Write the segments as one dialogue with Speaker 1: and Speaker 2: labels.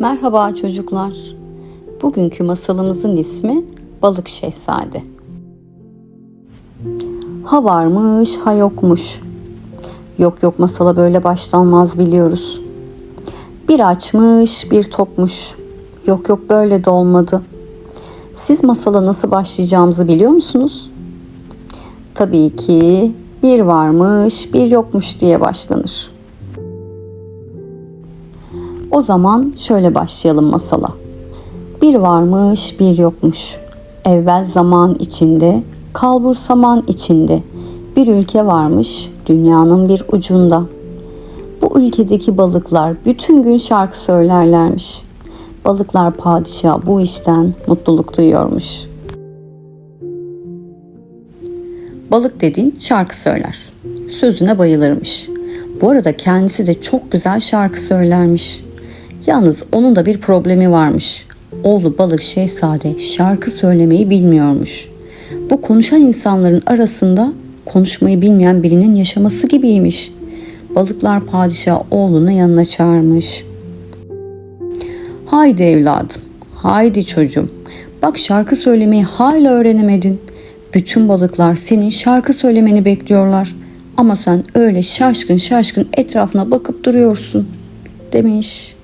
Speaker 1: Merhaba çocuklar. Bugünkü masalımızın ismi Balık Şehzade. Ha varmış, ha yokmuş. Yok yok masala böyle başlanmaz biliyoruz. Bir açmış, bir tokmuş. Yok yok böyle de olmadı. Siz masala nasıl başlayacağımızı biliyor musunuz? Tabii ki bir varmış, bir yokmuş diye başlanır. O zaman şöyle başlayalım masala. Bir varmış bir yokmuş. Evvel zaman içinde, kalbur saman içinde. Bir ülke varmış dünyanın bir ucunda. Bu ülkedeki balıklar bütün gün şarkı söylerlermiş. Balıklar padişah bu işten mutluluk duyuyormuş. Balık dediğin şarkı söyler. Sözüne bayılırmış. Bu arada kendisi de çok güzel şarkı söylermiş. Yalnız onun da bir problemi varmış. Oğlu balık şehzade şarkı söylemeyi bilmiyormuş. Bu konuşan insanların arasında konuşmayı bilmeyen birinin yaşaması gibiymiş. Balıklar padişah oğlunu yanına çağırmış. Haydi evladım, haydi çocuğum. Bak şarkı söylemeyi hala öğrenemedin. Bütün balıklar senin şarkı söylemeni bekliyorlar. Ama sen öyle şaşkın şaşkın etrafına bakıp duruyorsun demiş.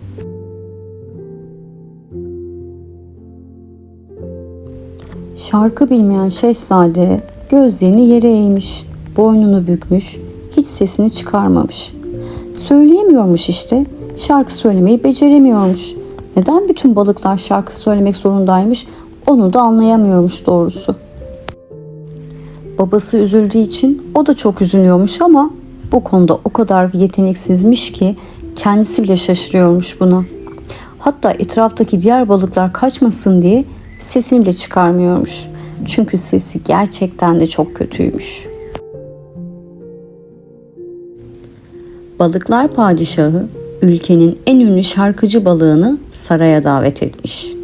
Speaker 1: Şarkı bilmeyen şehzade gözlerini yere eğmiş, boynunu bükmüş, hiç sesini çıkarmamış. Söyleyemiyormuş işte, şarkı söylemeyi beceremiyormuş. Neden bütün balıklar şarkı söylemek zorundaymış onu da anlayamıyormuş doğrusu. Babası üzüldüğü için o da çok üzülüyormuş ama bu konuda o kadar yeteneksizmiş ki kendisi bile şaşırıyormuş buna. Hatta etraftaki diğer balıklar kaçmasın diye sesini bile çıkarmıyormuş. Çünkü sesi gerçekten de çok kötüymüş. Balıklar padişahı ülkenin en ünlü şarkıcı balığını saraya davet etmiş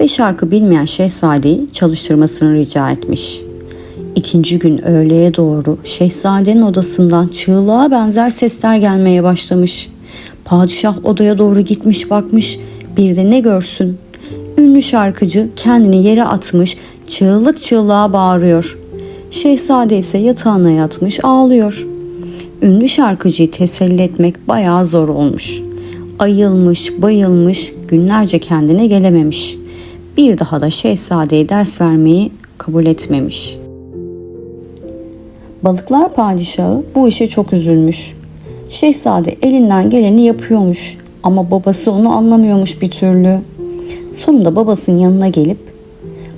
Speaker 1: ve şarkı bilmeyen şehzadeyi çalıştırmasını rica etmiş. İkinci gün öğleye doğru şehzadenin odasından çığlığa benzer sesler gelmeye başlamış. Padişah odaya doğru gitmiş bakmış bir de ne görsün ünlü şarkıcı kendini yere atmış, çığlık çığlığa bağırıyor. Şehzade ise yatağına yatmış ağlıyor. Ünlü şarkıcıyı teselli etmek bayağı zor olmuş. Ayılmış, bayılmış, günlerce kendine gelememiş. Bir daha da şehzadeye ders vermeyi kabul etmemiş. Balıklar padişahı bu işe çok üzülmüş. Şehzade elinden geleni yapıyormuş ama babası onu anlamıyormuş bir türlü. Sonunda babasının yanına gelip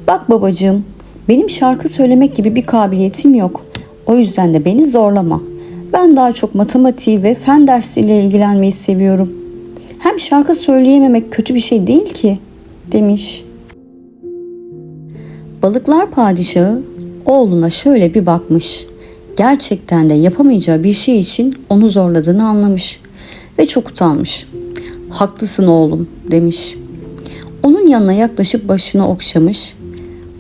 Speaker 1: Bak babacığım benim şarkı söylemek gibi bir kabiliyetim yok. O yüzden de beni zorlama. Ben daha çok matematiği ve fen dersiyle ilgilenmeyi seviyorum. Hem şarkı söyleyememek kötü bir şey değil ki demiş. Balıklar padişahı oğluna şöyle bir bakmış. Gerçekten de yapamayacağı bir şey için onu zorladığını anlamış ve çok utanmış. Haklısın oğlum demiş. Onun yanına yaklaşıp başını okşamış.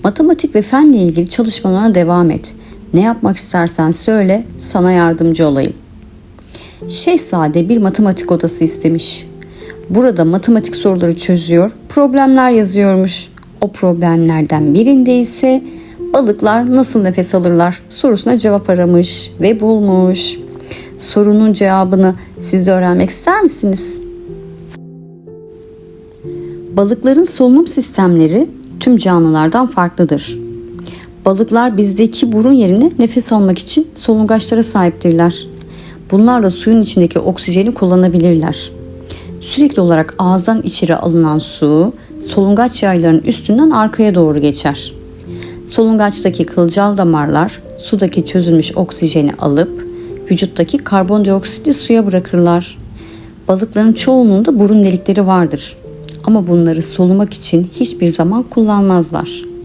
Speaker 1: Matematik ve fenle ilgili çalışmalarına devam et. Ne yapmak istersen söyle, sana yardımcı olayım. Şehzade bir matematik odası istemiş. Burada matematik soruları çözüyor, problemler yazıyormuş. O problemlerden birinde ise balıklar nasıl nefes alırlar sorusuna cevap aramış ve bulmuş. Sorunun cevabını siz de öğrenmek ister misiniz? Balıkların solunum sistemleri tüm canlılardan farklıdır. Balıklar bizdeki burun yerine nefes almak için solungaçlara sahiptirler. Bunlar da suyun içindeki oksijeni kullanabilirler. Sürekli olarak ağızdan içeri alınan su solungaç yaylarının üstünden arkaya doğru geçer. Solungaçtaki kılcal damarlar sudaki çözülmüş oksijeni alıp vücuttaki karbondioksiti suya bırakırlar. Balıkların çoğunluğunda burun delikleri vardır ama bunları solumak için hiçbir zaman kullanmazlar.